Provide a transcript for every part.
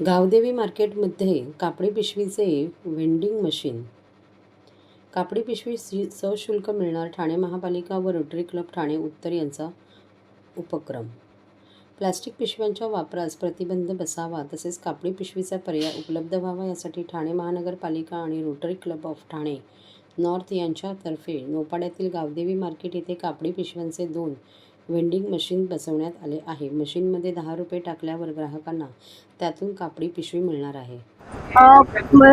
गावदेवी मार्केटमध्ये कापडी पिशवीचे vending machine. कापडी पिशवी सी सशुल्क मिळणार ठाणे महापालिका व रोटरी क्लब ठाणे उत्तर यांचा उपक्रम. प्लास्टिक पिशव्यांच्या वापरास प्रतिबंध बसावा तसेच कापडी पिशवीचा पर्याय उपलब्ध व्हावा यासाठी ठाणे महानगरपालिका आणि rotary club of Thane north यांच्यातर्फे नोपाड्यातील गावदेवी मार्केट येथे कापडी पिशव्यांचे दोन वेंडिंग मशीन बसवण्यात आले आहे. मशीनमध्ये दहा रुपये टाकल्यावर ग्राहकांना त्यातून कापडी पिशवी मिळणार आहे.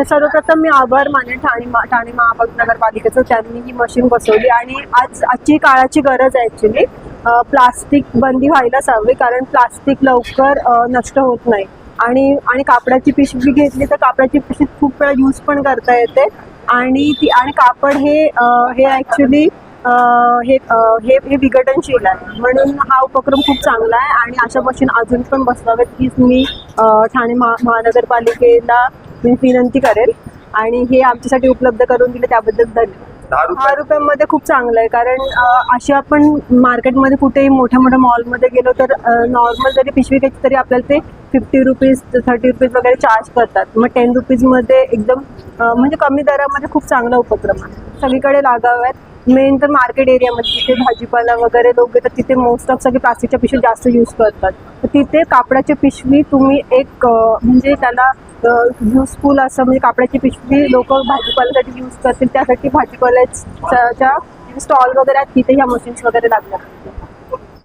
सर्वप्रथम मी आभार माने ठाणे ठाणे महानगरपालिकेचं त्यांनी ही मशीन बसवली आणि आज आजची काळाची गरज आहे ॲक्च्युली प्लास्टिक बंदी व्हायलाच हवी कारण प्लास्टिक लवकर नष्ट होत नाही. आणि आणि कापडाची पिशवी घेतली तर कापडाची पिशवी खूप वेळा यूज पण करता येते. आणि ती आणि कापड हे हे ॲक्च्युली हे हे हे विघटनशील आहे म्हणून हा उपक्रम खूप चांगला आहे आणि अशा मशीन अजून पण बसवाव्यात हीच मी ठाणे महा महानगरपालिकेला मी विनंती करेल. आणि हे आमच्यासाठी उपलब्ध करून दिले त्याबद्दल धन्यवाद. दहा दहा रुपये रुपयामध्ये खूप चांगलं आहे कारण अशी आपण मार्केटमध्ये कुठेही मोठ्या मोठ्या मॉलमध्ये गेलो तर नॉर्मल जरी पिशवी घ्यायची तरी आपल्याला ते फिफ्टी रुपीज थर्टी रुपीज वगैरे चार्ज करतात मग टेन रुपीजमध्ये एकदम म्हणजे कमी दरामध्ये खूप चांगला उपक्रम आहे. सगळीकडे लागाव्यात. मेन तर मार्केट एरियामध्ये जिथे भाजीपाला वगैरे लोक घेतात तिथे मोस्ट ऑफ सगळे प्लास्टिकच्या पिशवी जास्त यूज करतात. तर तिथे कापडाची पिशवी तुम्ही एक म्हणजे त्याला युजफुल असं म्हणजे कापडाची पिशवी लोक भाजीपाल्यासाठी यूज करतील. त्यासाठी भाजीपाल्याच्या स्टॉल वगैरे आहेत तिथे ह्या मशीन्स वगैरे लागल्या.